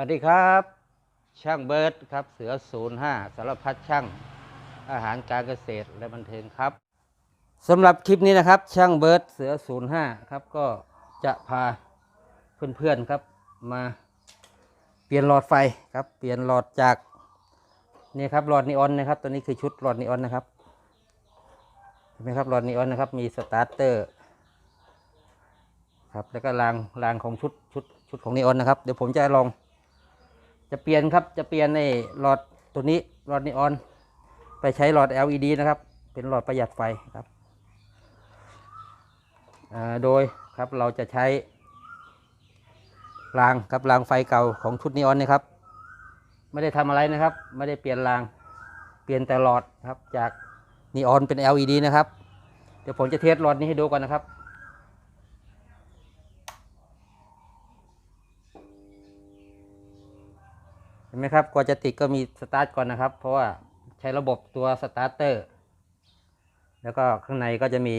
วัสดีครับ ช่างเบิร์ดครับ เสือศูนย์ห้าสารพัดช่างอาหารการเกษตรและบันเทิงครับสำหรับคลิปนี้นะครับ ช่างเบิร์ดเสือศูนย์ห้าครับก็จะพาเพื่อนๆครับ มาเปลี่ยนหลอดไฟครับ เปลี่ยนหลอดจากนี่ครับหลอดนีออนนะครับ ตัวนี้คือชุดหลอดนีออนนะครับเห็นไหมครับหลอดนีออนนะครับ มีสตาร์เตอร์ครับแล้วก็รางรางของชุดชุดชุดของนีออนนะครับ เดี๋ยวผมจะลอง จะเปลี่ยนครับจะเปลี่ยนในหลอดตัวนี้หลอดนีออน ไปใช้หลอด LED นะครับ เป็นหลอดประหยัดไฟครับโดยครับเราจะใช้รางครับรางไฟเก่าของชุดนีออนนะครับ ไม่ได้ทำอะไรนะครับ ไม่ได้เปลี่ยนรางเปลี่ยนแต่หลอดครับจากนีออนเป็น LED นะครับ เดี๋ยวผมจะเทสหลอดนี้ให้ดูก่อนนะครับ ห็นไหมครับกว่าจะติดก็มีสตาร์ทก่อนนะครับ เพราะว่าใช้ระบบตัวสตาร์เตอร์แล้วก็ข้างในก็จะมี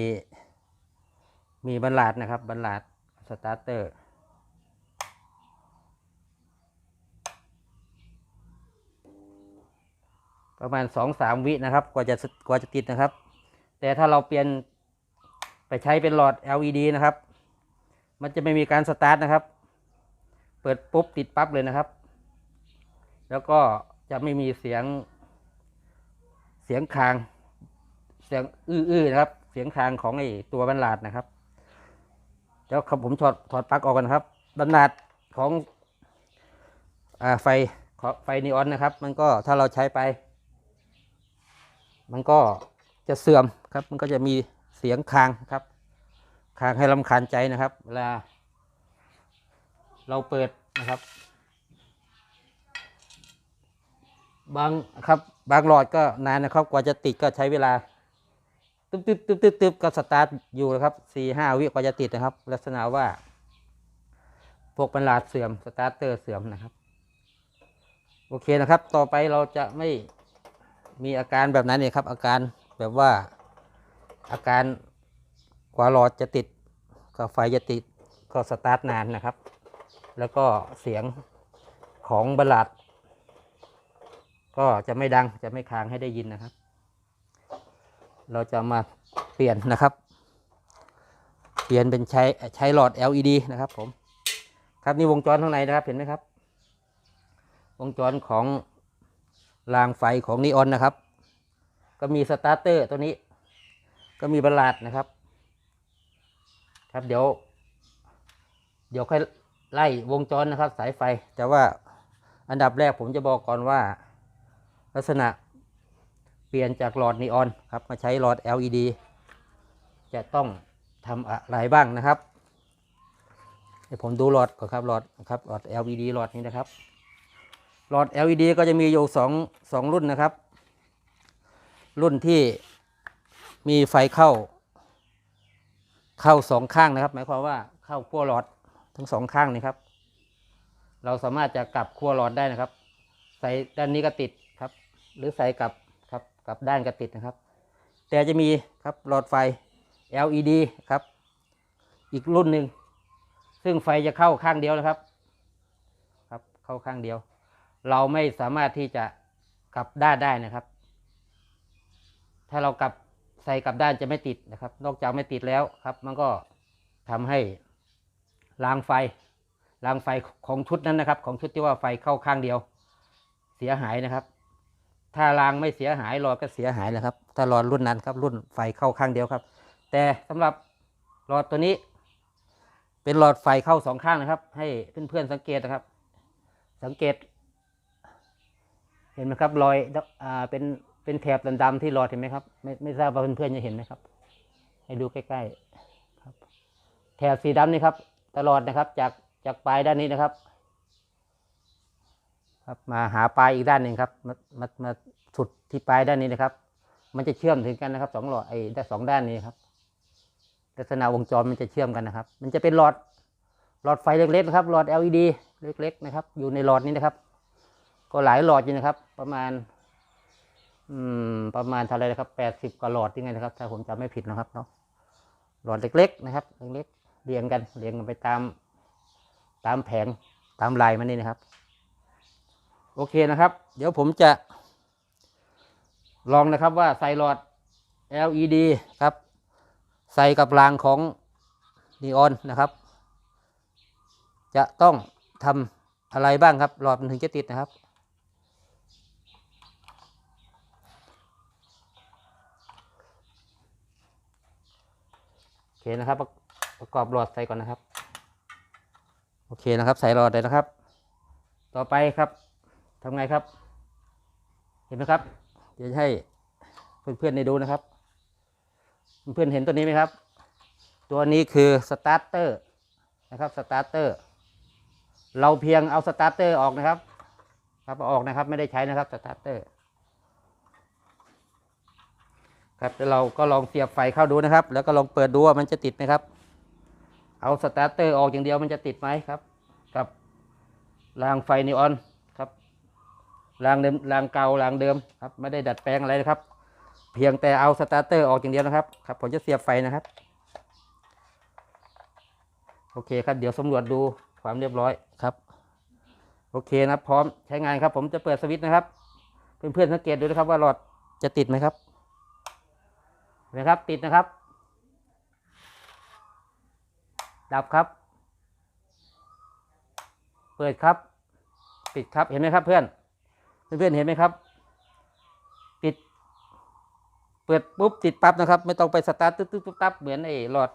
มีบันลาดนะครับบันลาดสตาร์เตอร์ประมาณสองสามวินะครับ กว่าจะกว่าจะติดนะครับ แต่ถ้าเราเปลี่ยนไปใช้เป็นหลอด LED นะครับ มันจะไม่มีการสตาร์ทนะครับ เปิดปุ๊บติดปั๊บเลยนะครับ แล้วก็จะไม่มีเสียงเสียงคาง เสียงอื้อๆนะครับ เสียงคางของไอ้ตัวบรรลาดนะครับเดี๋ยวผมถอดถอดปลั๊กออกกันครับบรรลาดของอ่าไฟไฟนีออนนะครับ มันก็ถ้าเราใช้ไป มันก็จะเสื่อมครับ มันก็จะมีเสียงคางครับ คางให้ลำคาญใจนะครับ เวลา เราเปิดนะครับ บางครับบางหลอดก็นานนะครับ กว่าจะติดก็ใช้เวลาตึ๊บตึ๊บตึ๊บตึ๊บตึ๊บก็สตาร์ทอยู่นะครับสี่ห้าวิกว่าจะติดนะครับ ลักษณะว่า พวกบรรลาดเสื่อมสตาร์เตอร์เสื่อมนะครับ โอเคนะครับ ต่อไปเราจะไม่มีอาการแบบนั้นเนี่ยครับ อาการแบบว่าอาการกว่าหลอดจะติดก็ไฟจะติดก็สตาร์ทนานนะครับ แล้วก็เสียงของบรรลาด ก็จะไม่ดังจะไม่ค้างให้ได้ยินนะครับ เราจะมาเปลี่ยนนะครับ เปลี่ยนเป็นใช้ใช้หลอด LED นะครับผม ครับนี่วงจรข้างในนะครับเห็นไหมครับ วงจรของรางไฟของนีออนนะครับ ก็มีสตาร์เตอร์ตัวนี้ ก็มีบรรลาดนะครับ ครับเดี๋ยว เดี๋ยวค่อยไล่วงจรนะครับ สายไฟแต่ว่าอันดับแรกผมจะบอกก่อนว่า ลักษณะเปลี่ยนจากหลอดนีออนครับมาใช้หลอด LED จะต้องทำอะไรบ้างนะครับเดี๋ยวผมดูหลอดก่อนครับหลอดครับหลอด LED หลอดนี้นะครับหลอด LED ก็จะมีอยู่สองสองรุ่นนะครับ รุ่นที่มีไฟเข้า เข้าสองข้างนะครับ หมายความว่าเข้าขั้วหลอดทั้งสองข้างนี่ครับ เราสามารถจะกลับขั้วหลอดได้นะครับ ใส่ด้านนี้ก็ติด หรือใส่กับครับกับด้านก็ติดนะครับ แต่จะมีครับหลอดไฟ LED ครับ อีกรุ่นหนึ่งซึ่งไฟจะเข้าข้างเดียวนะครับครับเข้าข้างเดียว เราไม่สามารถที่จะกลับด้านได้นะครับ ถ้าเรากลับใส่กลับด้านจะไม่ติดนะครับ นอกจากไม่ติดแล้วครับ มันก็ทำให้รางไฟรางไฟของชุดนั้นนะครับ ของชุดที่ว่าไฟเข้าข้างเดียว เสียหายนะครับ ถ้ารางไม่เสียหายหลอดก็เสียหายนะครับ ถ้าหลอดรุ่นนั้นครับ รุ่นไฟเข้าข้างเดียวครับ แต่สำหรับหลอดตัวนี้ เป็นหลอดไฟเข้าสองข้างนะครับ ให้เพื่อนๆสังเกตนะครับ สังเกต เห็นไหมครับ รอยอ่าเป็นเป็นแถบดำๆที่หลอดเห็นไหมครับ ไม่ไม่ทราบว่าเพื่อนๆจะเห็นไหมครับ ให้ดูใกล้ๆครับ แถบสีดำนี่ครับ ตลอดนะครับจากจากปลายด้านนี้นะครับครับมาหาปลายอีกด้านหนึ่งครับมามามา สุดที่ปลายด้านนี้นะครับ มันจะเชื่อมถึงกันนะครับสองหลอดไอ้ด้านสองด้านนี้ครับ ลักษณะวงจรมันจะเชื่อมกันนะครับ มันจะเป็นหลอดหลอดไฟเล็กๆนะครับ หลอด LED เล็ก ๆ นะครับ อยู่ในหลอดนี้นะครับ ก็หลายหลอดอยู่นะครับ ประมาณ อืม ประมาณเท่าไรนะครับแปดสิบกว่าหลอดยังไงนะครับ ถ้าผมจำไม่ผิดนะครับเนาะหลอดเล็ก ๆ นะครับเล็กๆเรียงกันเรียงกันไปตาม ตามแผงตามลายมันนี่นะครับ โอเคนะครับ เดี๋ยวผมจะ ลองนะครับว่าใส่หลอด LED ครับ ใส่กับรางของนีออนนะครับ จะต้องทำอะไรบ้างครับ หลอดมันถึงจะติดนะครับ โอเคนะครับ ประประกอบหลอดใส่ก่อนนะครับ โอเคนะครับ ใส่หลอดเลยนะครับ ต่อไปครับทำไงครับ เห็นไหมครับ เดี๋ยวจะให้เพื่อนๆได้ดูนะครับ เพื่อนเห็นตัวนี้ไหมครับ ตัวนี้คือสตาร์เตอร์นะครับสตาร์เตอร์เราเพียงเอาสตาร์เตอร์ออกนะครับครับออกนะครับไม่ได้ใช้นะครับสตาร์เตอร์ครับแล้วเราก็ลองเสียบไฟเข้าดูนะครับ แล้วก็ลองเปิดดูว่ามันจะติดไหมครับ เอาสตาร์เตอร์ออกอย่างเดียวมันจะติดไหมครับ กับรางไฟนีออน รับรางเดิมรางเก่ารางเดิมครับไม่ได้ดัดแปลงอะไรนะครับ เพียงแต่เอาสตาร์เตอร์ออกอย่างเดียวนะครับครับผมจะเสียบไฟนะครับ โอเคครับ เดี๋ยวสำรวจดูความเรียบร้อยครับ โอเคนะครับพร้อมใช้งานครับ ผมจะเปิดสวิตช์นะครับ เพื่อนๆสังเกตดูนะครับว่าหลอดจะติดไหมครับเห็นะครับติดนะครับ ดับครับ เปิดครับ ปิดครับเห็นไหมครับเพื่อน เพื่อนๆเห็นไหมครับ ปิด เปิดปุ๊บติดปั๊บนะครับ ไม่ต้องไปสตาร์ทตึ๊บตึ๊บตุ๊บตับเหมือนไอ้หลอด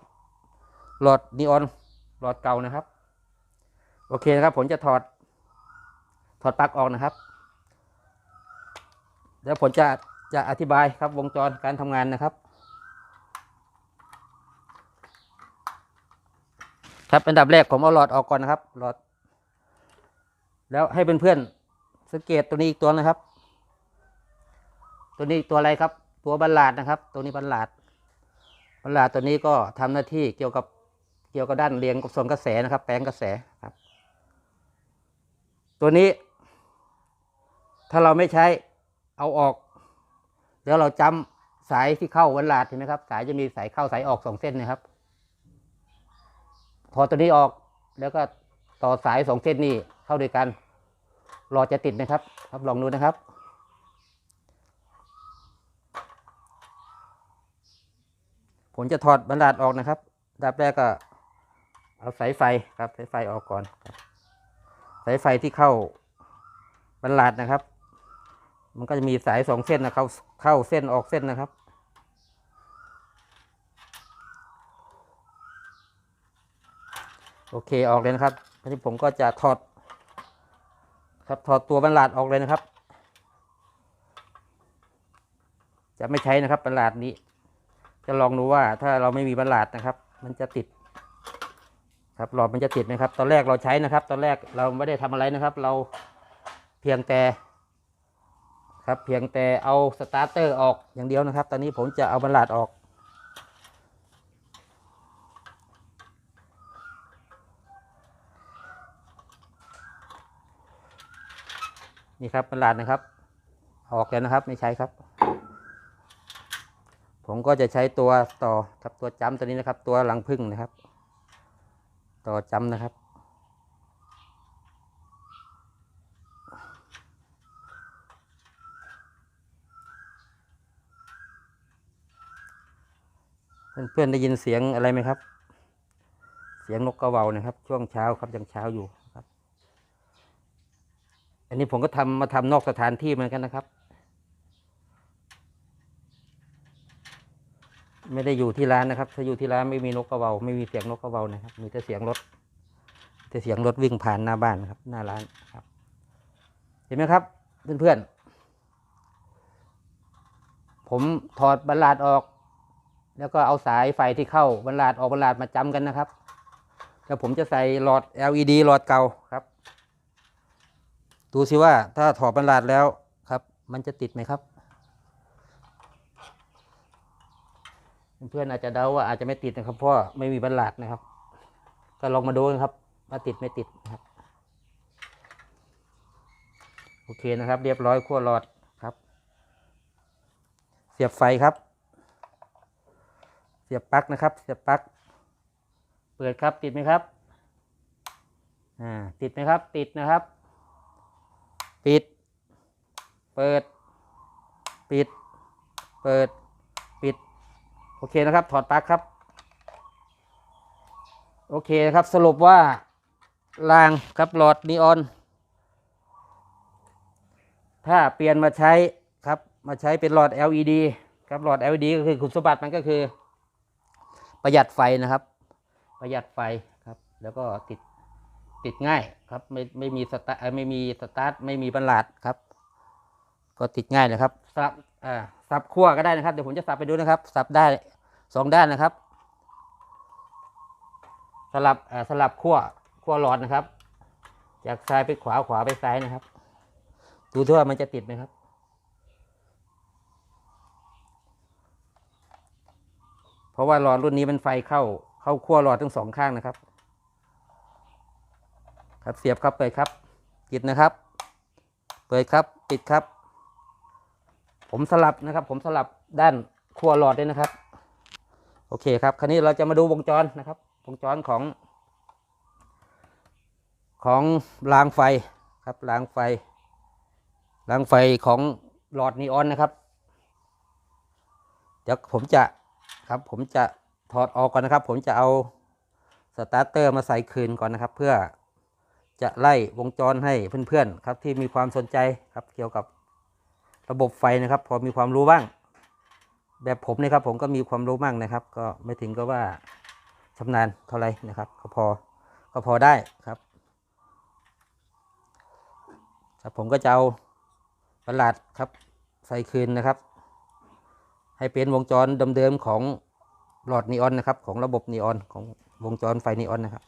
หลอดนีออนหลอดเก่านะครับ โอเคนะครับ ผมจะถอด ถอดปลั๊กออกนะครับเดี๋ยวผมจะจะอธิบายครับวงจรการทำงานนะครับ ครับอันดับแรกผมเอาหลอดออกก่อนนะครับหลอด แล้วให้เพื่อนๆ สังเกตตัวนี้อีกตัวนะครับ ตัวนี้ตัวอะไรครับ ตัวบัลลาดนะครับ ตัวนี้บัลลาดบัลลาดตัวนี้ก็ทำหน้าที่เกี่ยวกับเกี่ยวกับด้านเรียงส่งกระแสนะครับ แปลงกระแสครับ ตัวนี้ ถ้าเราไม่ใช้เอาออก เดี๋ยวเราจำสายที่เข้าบัลลาดเห็นไหมครับ สายจะมีสายเข้าสายออกสองเส้นนะครับ พอตัวนี้ออกแล้วก็ต่อสายสองเส้นนี้เข้าด้วยกัน หลอจะติดนะครับ ครับลองดูนะครับ ผมจะถอดบรรดาดออกนะครับดับแรกก็เอาสายไฟครับสายไฟออกก่อนครับสายไฟที่เข้าบรรลาดนะครับ มันก็จะมีสายสองเส้นนะเข้าเข้าเส้นออกเส้นนะครับ โอเคออกเลยนะครับทีนี้ผมก็จะถอด ครับถอดตัวบรรลาดออกเลยนะครับ จะไม่ใช้นะครับบรรลาดนี้ จะลองดูว่าถ้าเราไม่มีบรรลาดนะครับ มันจะติด ครับหลอดมันจะติดไหมครับ ตอนแรกเราใช้นะครับ ตอนแรกเราไม่ได้ทำอะไรนะครับ เราเพียงแต่ ครับเพียงแต่เอาสตาร์เตอร์ออกอย่างเดียวนะครับ ตอนนี้ผมจะเอาบรรลาดออก นี่ครับบรรลาดนะครับ ออกแล้วนะครับไม่ใช้ครับ ผมก็จะใช้ตัวต่อกับตัวจำตัวนี้นะครับ ตัวหลังพึ่งนะครับ ต่อจำนะครับ เพื่อนๆได้ยินเสียงอะไรไหมครับ เสียงนกกระเว่านะครับ ช่วงเช้าครับยังเช้าอยู่ อันนี้ผมก็ทำมาทำนอกสถานที่เหมือนกันนะครับ ไม่ได้อยู่ที่ร้านนะครับ ถ้าอยู่ที่ร้านไม่มีนกกระเหว่าไม่มีเสียงนกกระเหว่านะครับ มีแต่เสียงรถแต่เสียงรถวิ่งผ่านหน้าบ้านครับ หน้าร้านครับ เห็นไหมครับ เพื่อนๆผมถอดบรรลาดออก แล้วก็เอาสายไฟที่เข้าบรรลาดออกบรรลาดมาจำกันนะครับแล้วผมจะใส่หลอด LED หลอดเก่าครับ ดูสิว่าถ้าถอดบรรลาดแล้วครับ มันจะติดไหมครับ เพื่อนๆอาจจะเดาว่าอาจจะไม่ติดนะครับเพราะไม่มีบรรลาดนะครับ ก็ลองมาดูนะครับว่าติดไม่ติดครับ โอเคนะครับ เรียบร้อยขั้วหลอดครับ เสียบไฟครับ เสียบปลั๊กนะครับ เสียบปลั๊กเปิดครับติดไหมครับอ่าติดไหมครับ ติดนะครับ ปิด เปิด ปิด เปิด ปิด โอเคนะครับ ถอดปลั๊กครับ โอเคนะครับ สรุปว่ารางครับหลอดนีออน ถ้าเปลี่ยนมาใช้ครับ มาใช้เป็นหลอด LED ครับหลอด LED ก็คือคุณสมบัติมันก็คือ ประหยัดไฟนะครับ ประหยัดไฟครับ แล้วก็ติด ติดง่ายครับไม่ไม่มีสตาร์ไม่มีสตาร์ทไม่มีบรรลัดครับ ก็ติดง่ายนะครับสับอ่าสับขั้วก็ได้นะครับเดี๋ยวผมจะสับไปดูนะครับ สับได้สองด้านนะครับ สลับอ่าสลับขั้วขั้วหลอดนะครับ จากซ้ายไปขวาขวาไปซ้ายนะครับดูที่วมันจะติดไหมครับเพราะว่าหลอดรุ่นนี้มันไฟเข้าเข้าขั้วหลอดทั้งสองข้างนะครับ ครับเสียบครับเปิดครับปิดนะครับ เปิดครับปิดครับ ผมสลับนะครับ ผมสลับด้านขั้วหลอดด้วยนะครับ โอเคครับ คราวนี้เราจะมาดูวงจรนะครับ วงจรของ ของรางไฟครับรางไฟรางไฟของหลอดนีออนนะครับ เดี๋ยวผมจะครับ ผมจะถอดออกก่อนนะครับ ผมจะเอาสตาร์เตอร์มาใส่คืนก่อนนะครับ เพื่อ จะไล่วงจรให้เพื่อนๆครับที่มีความสนใจครับเกี่ยวกับระบบไฟนะครับ พอมีความรู้บ้าง แบบผมนะครับผมก็มีความรู้บ้างนะครับ ก็ไม่ถึงก็ว่าชำนาญเท่าไหร่นะครับ ก็พอก็พอได้ครับครับผมก็จะเอาประหลาดครับใส่คืนนะครับ ให้เป็นวงจรเดิมๆของหลอดนีออนนะครับ ของระบบนีออนของวงจรไฟนีออนนะครับ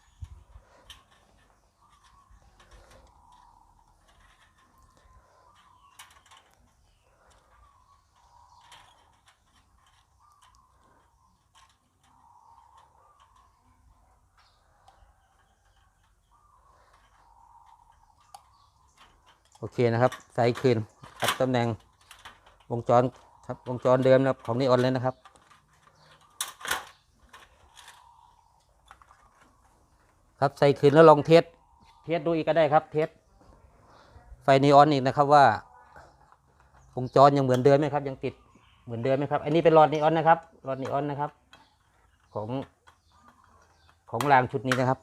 โอเคนะครับใส่คืนครับตำแหน่งวงจรครับวงจรเดิมนะครับของนีออนเลยนะครับ ครับใส่คืนแล้วลองเทสเทสดูอีกก็ได้ครับเทสไฟนีออนอีกนะครับว่าวงจรยังเหมือนเดิมไหมครับ ยังติดเหมือนเดิมไหมครับ อันนี้เป็นหลอดนีออนนะครับหลอดนีออนนะครับ ของของรางชุดนี้นะครับ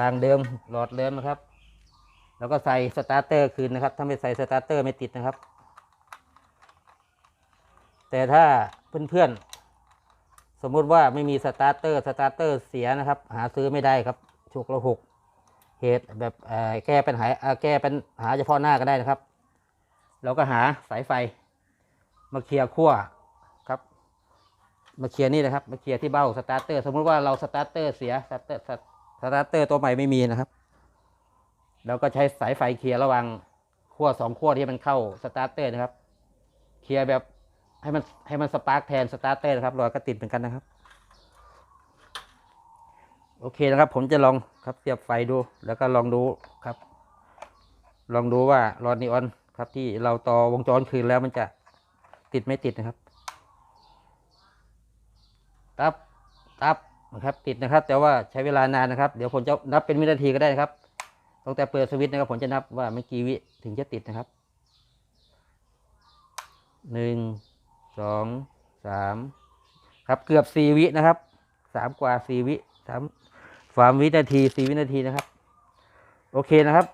รางเดิมหลอดเดิมนะครับ แล้วก็ใส่สตาร์เตอร์คืนนะครับ ถ้าไม่ใส่สตาร์เตอร์ไม่ติดนะครับ แต่ถ้าเพื่อนๆ สมมุติว่าไม่มีสตาร์เตอร์สตาร์เตอร์เสียนะครับ หาซื้อไม่ได้ครับฉุกละหกเหตุแบบแก้ปัญหาแก้ปัญหาเฉพาะหน้าก็ได้นะครับ เราก็หาสายไฟ มาเคลียร์ขั้วครับ มาเคลียร์นี่นะครับ มาเคลียร์ที่เบ้าสตาร์เตอร์ สมมุติว่าเราสตาร์เตอร์เสียสตาร์เตอร์สตาร์เตอร์ตัวใหม่ไม่มีนะครับ เราก็ใช้สายไฟเคลียร์ระหว่างขั้วสองขั้วที่มันเข้าสตาร์เตอร์นะครับ เคลียร์แบบให้มันให้มันสปาร์กแทนสตาร์เตอร์นะครับรอยก็ติดเหมือนกันนะครับ โอเคนะครับ ผมจะลองครับเสียบไฟดู แล้วก็ลองดูครับ ลองดูว่าหลอดนีออนครับที่เราต่อวงจรคืนแล้วมันจะติดไม่ติดนะครับตับตับนะครับ ติดนะครับ แต่ว่าใช้เวลานานนะครับ เดี๋ยวผมจะนับเป็นวินาทีก็ได้นะครับ ตั้งแต่เปิดสวิตช์นะครับผมจะนับว่าไม่กี่วิถึงจะติดนะครับหนึ่งสองสามครับเกือบสี่วินะครับสามกว่าสี่วิสามสามวินาทีสี่วินาทีนะครับ โอเคนะครับ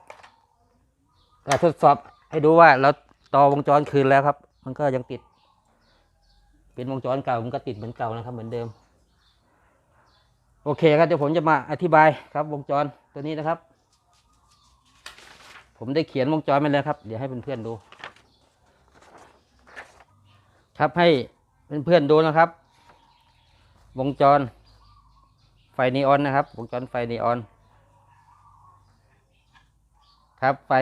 อ่ทดสอบให้ดูว่าเราต่อวงจรคืนแล้วครับ มันก็ยังติด เป็นวงจรเก่ามันก็ติดเหมือนเก่านะครับ เหมือนเดิม โอเคครับเดี๋ยวผมจะมาอธิบายครับ วงจรตัวนี้นะครับ ผมได้เขียนวงจรไปแล้วครับ เดี๋ยวให้เพื่อนๆดู ครับให้เพื่อนๆดูนะครับ วงจร ไฟนีออนนะครับ วงจรไฟนีออน ครับไฟ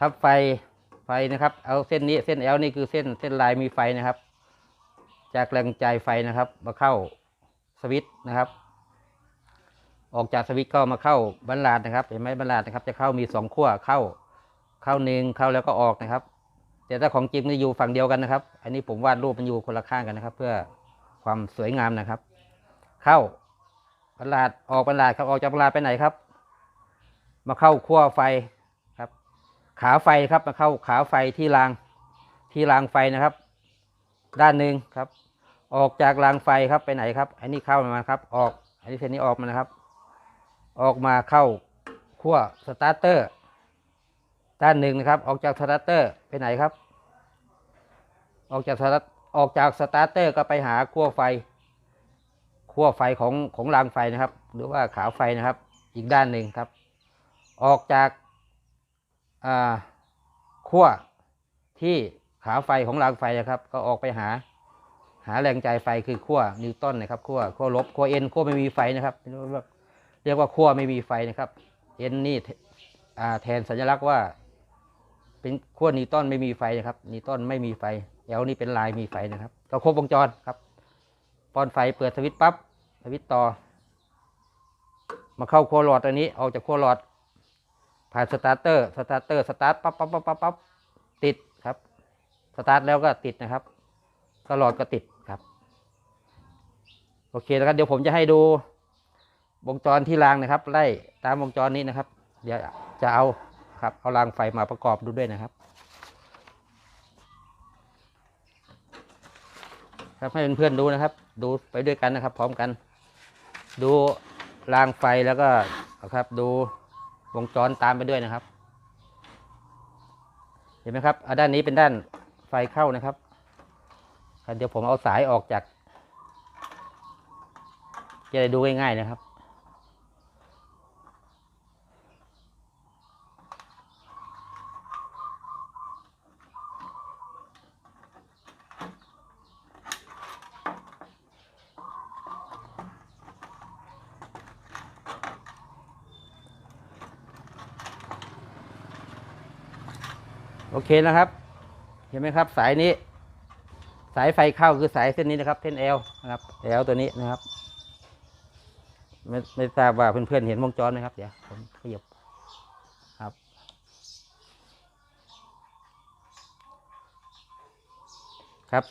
ครับไฟไฟนะครับ เอาเส้นนี้เส้น L นี่คือเส้นเส้นลายมีไฟนะครับ จากแรงจ่ายไฟนะครับ มาเข้าสวิตช์นะครับ ออกจากสวิตก็มาเข้าบันลาดนะครับ เห็นไหมบันลาดนะครับ จะเข้ามีสองขั้วเข้า เข้าหนึ่งเข้าแล้วก็ออกนะครับ แต่ถ้าของจริงจะอยู่ฝั่งเดียวกันนะครับ อันนี้ผมวาดรูปมันอยู่คนละข้างกันนะครับ เพื่อความสวยงามนะครับ เข้าบันลาดออกบันลาดครับออกจากบันลาดไปไหนครับ มาเข้าขั้วไฟครับ ขาไฟครับมาเข้าขาไฟที่รางที่รางไฟนะครับ ด้านหนึ่งครับ ออกจากรางไฟครับไปไหนครับ อันนี้เข้ามาครับ ออก อันนี้เส้นนี้ออกมานะครับ ออกมาเข้าขั้วสตาร์เตอร์ ด้านหนึ่งนะครับ ออกจากสตาร์เตอร์ไปไหนครับ ออกจากสตาร์ออกจากสตาร์เตอร์ก็ไปหาขั้วไฟขั้วไฟของของรางไฟนะครับ หรือว่าขาไฟนะครับ อีกด้านหนึ่งครับ ออกจากขั้วที่ขาไฟของรางไฟนะครับ ก็ออกไปหาหาแรงจ่ายไฟคือขั้วนิวตันนะครับขั้วขั้วลบขั้วเอ็นขั้วไม่มีไฟนะครับ เรียกว่าขั้วไม่มีไฟนะครับเอ็นนี่แทนสัญลักษณ์ว่า เป็นขั้วนิวตันไม่มีไฟนะครับนิวตันไม่มีไฟเอลนี่เป็นลายมีไฟนะครับ ก็ครบวงจรครับป้อนไฟเปิดสวิตช์ปั๊บสวิตช์ต่อ มาเข้าขั้วหลอดอันนี้ออกจากขั้วหลอด ผ่านสตาร์เตอร์สตาร์เตอร์สตาร์ทปั๊บปั๊บปั๊บปั๊บปั๊บติดครับสตาร์ทแล้วก็ติดนะครับก็หลอดก็ติดครับ โอเคนะครับเดี๋ยวผมจะให้ดู วงจรที่รางนะครับ ไล่ตามวงจรนี้นะครับ เดี๋ยวจะเอาครับ เอารางไฟมาประกอบดูด้วยนะครับ ครับให้เพื่อนๆดูนะครับ ดูไปด้วยกันนะครับ พร้อมกัน ดูรางไฟแล้วก็ครับ ดูวงจรตามไปด้วยนะครับ เห็นไหมครับอ่าด้านนี้เป็นด้านไฟเข้านะครับครับเดี๋ยวผมเอาสายออกจาก จะได้ดูง่ายๆนะครับ เคนะครับ เห็นไหมครับ สายนี้ สายไฟเข้าคือสายเส้นนี้นะครับ เส้นเอลนะครับเอลตัวนี้นะครับ ไม่ไม่ทราบว่าเพื่อนๆเห็นวงจรไหมครับ เดี๋ยวผมขยับครับ ครับ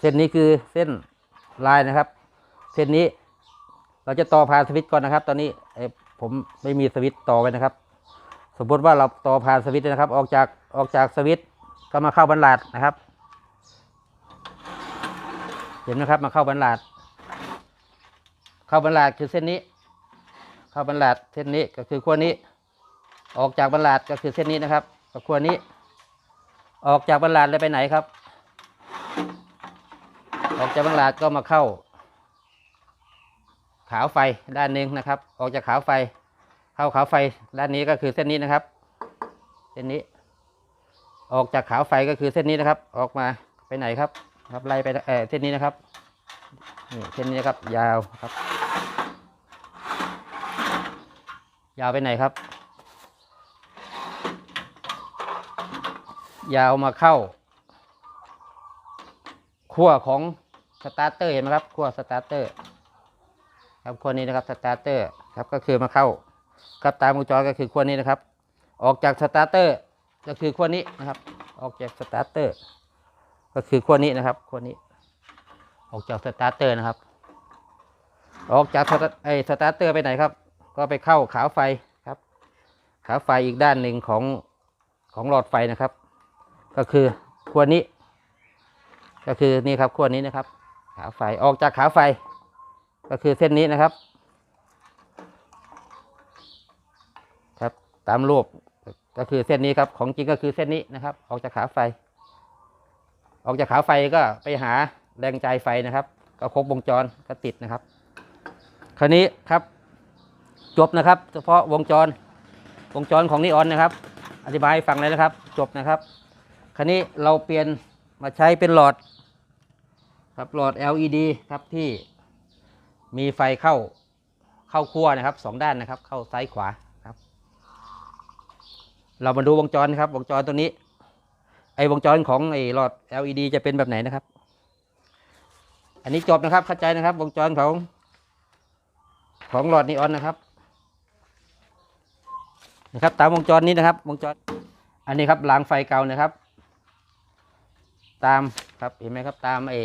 เส้นนี้คือเส้นลายนะครับ เส้นนี้เราจะต่อผ่านสวิตช์ก่อนนะครับ ตอนนี้ผมไม่มีสวิตช์ต่อไว้นะครับ สมมติว่าเราต่อผ่านสวิตช์นะครับ ออกจากออกจากสวิตช์ก็มาเข้าบรรลัดนะครับ เห็นไหมครับมาเข้าบรรลัดเข้าบรรลัดคือเส้นนี้ เข้าบรรลัดเส้นนี้ก็คือขั้วนี้ ออกจากบรรลัดก็คือเส้นนี้นะครับกับขั้วนี้ ออกจากบรรลัดเลยไปไหนครับ ออกจากบรรลัดก็มาเข้า ขาวไฟด้านหนึ่งนะครับ ออกจากขาวไฟ เข้าขาวไฟด้านนี้ก็คือเส้นนี้นะครับ เส้นนี้ ออกจากขาวไฟก็คือเส้นนี้นะครับ ออกมาไปไหนครับ ครับไล่ไปเออเส้นนี้นะครับนี่เส้นนี้นะครับ ยาวครับ ยาวไปไหนครับ ยาวมาเข้าขั้วของสตาร์เตอร์เห็นไหมครับขั้วสตาร์เตอร์ครับขั้วนี้นะครับสตาร์เตอร์ครับก็คือมาเข้า ครับตามวงจรก็คือขั้วนี้นะครับ ออกจากสตาร์เตอร์ก็คือขั้วนี้นะครับ ออกจากสตาร์เตอร์ก็คือขั้วนี้นะครับขั้วนี้ ออกจากสตาร์เตอร์นะครับ ออกจากสตาไอสตาร์เตอร์ไปไหนครับ ก็ไปเข้าขาไฟครับ ขาไฟอีกด้านหนึ่งของของหลอดไฟนะครับ ก็คือขั้วนี้ ก็คือนี่ครับขั้วนี้นะครับ ขาไฟออกจากขาไฟ ก็คือเส้นนี้นะครับ ครับตามรูปก็คือเส้นนี้ครับ ของจริงก็คือเส้นนี้นะครับ ออกจากขาไฟ ออกจากขาไฟก็ไปหาแรงจ่ายไฟนะครับ ก็ครบวงจรก็ติดนะครับ คราวนี้ครับจบนะครับ เฉพาะวงจรวงจรของนิออนนะครับ อธิบายฟังเลยนะครับ จบนะครับ คราวนี้เราเปลี่ยนมาใช้เป็นหลอด ครับหลอด LED ครับที่มีไฟเข้าเข้าขั้วนะครับสองด้านนะครับ เข้าซ้ายขวา เรามาดูวงจรนะครับ วงจรตัวนี้ ไอ้วงจรของไอ้หลอด LED จะเป็นแบบไหนนะครับ อันนี้จบนะครับเข้าใจนะครับ วงจรของ ของหลอดนีออนนะครับ นะครับ ตามวงจรนี้นะครับ วงจร อันนี้ครับรางไฟเก่านะครับ ตามครับเห็นไหมครับ ตามไอ้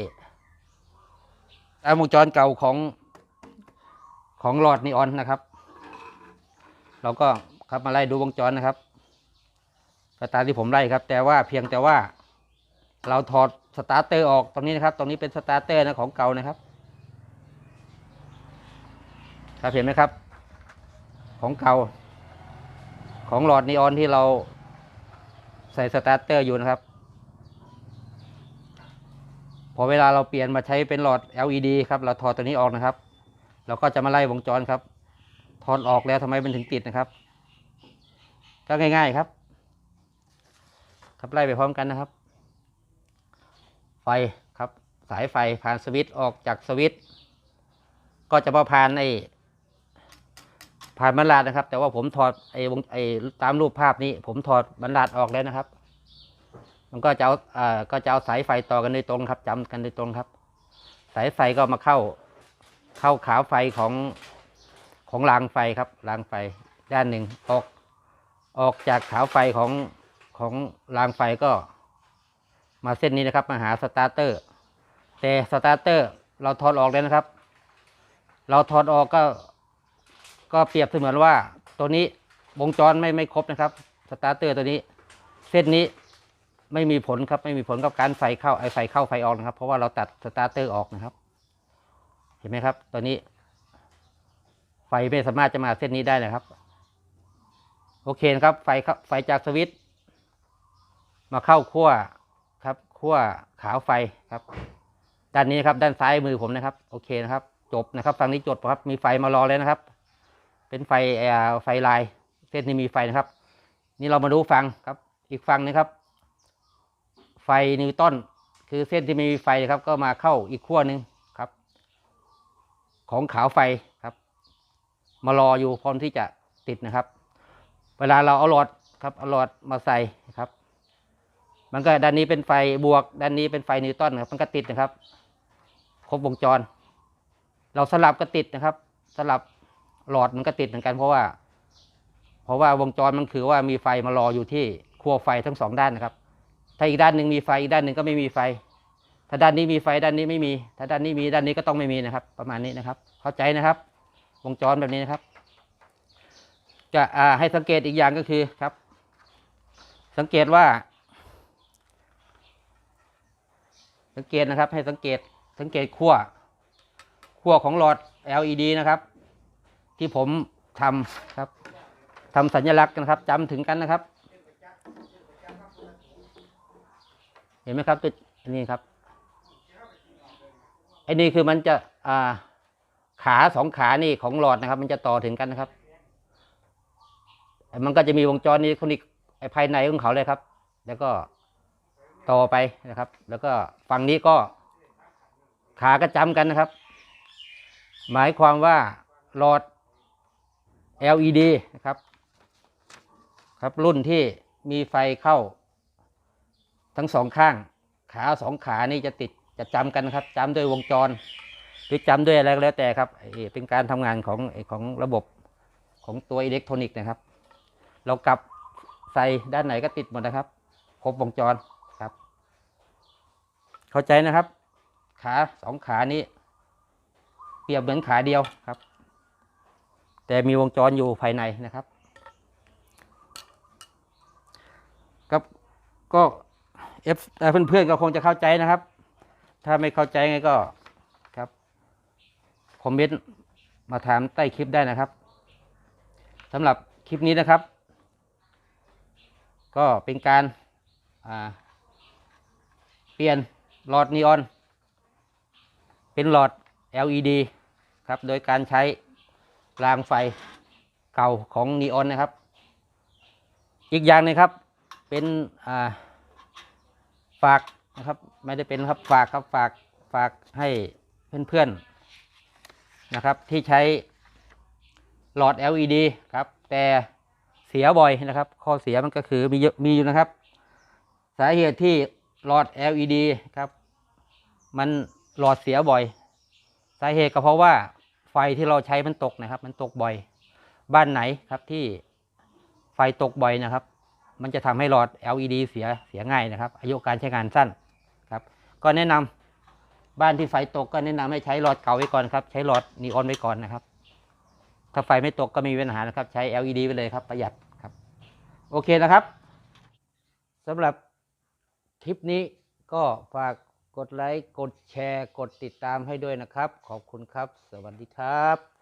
ตามวงจรเก่าของของหลอดนีออนนะครับ เราก็ครับมาไล่ดูวงจรนะครับ ก็ตามที่ผมไล่ครับ แต่ว่าเพียงแต่ว่า เราถอดสตาร์เตอร์ออกตรงนี้นะครับ ตรงนี้เป็นสตาร์เตอร์นะของเก่านะครับครับเห็นไหมครับ ของเก่า ของหลอดนีออนที่เราใส่สตาร์เตอร์อยู่นะครับ พอเวลาเราเปลี่ยนมาใช้เป็นหลอด LED ครับ เราถอดตัวนี้ออกนะครับ เราก็จะมาไล่วงจรครับ ถอดออกแล้วทำไมมันถึงติดนะครับ ก็ง่าย ๆครับ ครับไล่ไปพร้อมกันนะครับ ไฟครับสายไฟผ่านสวิตช์ออกจากสวิตช์ก็จะมาผ่านไอ้ผ่านบรรลาดนะครับ แต่ว่าผมถอดไอ้วงไอ้ตามรูปภาพนี้ ผมถอดบรรลาดออกแล้วนะครับ มันก็จะเอาอ่าก็จะเอาสายไฟต่อกันโดยตรงครับจำกันโดยตรงครับ สายไฟก็มาเข้าเข้าขาไฟของของรางไฟครับรางไฟด้านหนึ่งออกออกจากขาไฟของ ของรางไฟก็มาเส้นนี้นะครับ มาหาสตาร์เตอร์ แต่สตาร์เตอร์เราถอดออกแล้วนะครับ เราถอดออกก็ก็เปรียบเสมือนว่าตัวนี้วงจรไม่ไม่ครบนะครับสตาร์เตอร์ตัวนี้เส้นนี้ไม่มีผลครับไม่มีผลกับการไฟเข้าไอไฟเข้าไฟออกนะครับ เพราะว่าเราตัดสตาร์เตอร์ออกนะครับ เห็นไหมครับตัวนี้ ไฟไม่สามารถจะมาเส้นนี้ได้นะครับ โอเคนะครับไฟเข้าไฟจากสวิตช์ มาเข้าขั้วครับขั้วขาวไฟครับ ด้านนี้ครับ ด้านซ้ายมือผมนะครับ โอเคนะครับ จบนะครับฝั่งนี้จบครับ มีไฟมารอแล้วนะครับ เป็นไฟเอ่อไฟลาย เส้นนี้มีไฟนะครับ นี่เรามาดูฟังครับ อีกฝั่งนะครับ ไฟนิวตันคือเส้นที่ไม่มีไฟนะครับ ก็มาเข้าอีกขั้วหนึ่งครับ ของขาวไฟครับ มารออยู่พร้อมที่จะติดนะครับ เวลาเราเอาหลอดครับเอาหลอดมาใส่ครับ มันก็ด้านนี้เป็นไฟบวก ด้านนี้เป็นไฟนิวตันครับมันก็ติดนะครับ ครบวงจร เราสลับก็ติดนะครับ สลับหลอดมันก็ติดเหมือนกันเพราะว่า เพราะว่าวงจรมันคือว่ามีไฟมารออยู่ที่ขั้วไฟทั้งสองด้านนะครับ ถ้าอีกด้านหนึ่งมีไฟอีกด้านหนึ่งก็ไม่มีไฟ ถ้าด้านนี้มีไฟด้านนี้ไม่มี ถ้าด้านนี้มีด้านนี้ก็ต้องไม่มีนะครับ ประมาณนี้นะครับ เข้าใจนะครับ วงจรแบบนี้นะครับ จะให้สังเกตอีกอย่างก็คือครับ สังเกตว่า สังเกตนะครับ ให้สังเกตสังเกตขั้วขั้วของหลอด LED นะครับ ที่ผมทำครับทำสัญลักษณ์นะครับจำถึงกันนะครับ เห็นไหมครับตัวอันนี้ครับไอ้นี่คือมันจะอ่าขาสองขานี่ของหลอดนะครับ มันจะต่อถึงกันนะครับ มันก็จะมีวงจรนี้คนอีกไอ้ภายในของเขาเลยครับ แล้วก็ ต่อไปนะครับ แล้วก็ฝั่งนี้ก็ขาก็จำกันนะครับ หมายความว่าหลอด LED นะครับ ครับรุ่นที่มีไฟเข้า ทั้งสองข้าง ขาสองขานี่จะติดจะจำกันนะครับจำด้วยวงจร หรือจำด้วยอะไรก็แล้วแต่ครับไอ้เป็นการทำงานของของระบบของตัวอิเล็กทรอนิกส์นะครับ เรากลับใส่ด้านไหนก็ติดหมดนะครับ ครบวงจร เข้าใจนะครับ ขาสองขานี้ เปรียบเหมือนขาเดียวครับ แต่มีวงจรอยู่ภายในนะครับครับก็เอฟเพื่อนๆก็คงจะเข้าใจนะครับ ถ้าไม่เข้าใจไงก็ครับคอมเมนต์มาถามใต้คลิปได้นะครับสำหรับคลิปนี้นะครับ ก็เป็นการเปลี่ยน หลอดนีออน เป็นหลอด LED ครับ โดยการใช้รางไฟเก่าของนีออนนะครับ อีกอย่างหนึงครับ เป็นฝากนะครับ ไม่ได้เป็นครับฝากครับฝากฝากให้เพื่อนๆนะครับ ที่ใช้หลอด LED ครับ แต่เสียบ่อยนะครับ ข้อเสียมันก็คือมีเยอะมีอยู่นะครับ สาเหตุที่หลอด LED ครับ มันหลอดเสียบ่อย สาเหตุก็เพราะว่าไฟที่เราใช้มันตกนะครับ มันตกบ่อย บ้านไหนครับที่ไฟตกบ่อยนะครับ มันจะทำให้หลอด LED เสียเสียง่ายนะครับ อายุการใช้งานสั้นครับ ก็แนะนำบ้านที่ไฟตกก็แนะนำให้ใช้หลอดเก่าไว้ก่อนครับ ใช้หลอดนีออนไว้ก่อนนะครับ ถ้าไฟไม่ตกก็มมีปัญหานะครับ ใช้ LED ไปเลยครับ ประหยัดครับ โอเคนะครับสำหรับคลิปนี้ก็ฝาก กดไลค์ กดแชร์ กดติดตามให้ด้วยนะครับ ขอบคุณครับ สวัสดีครับ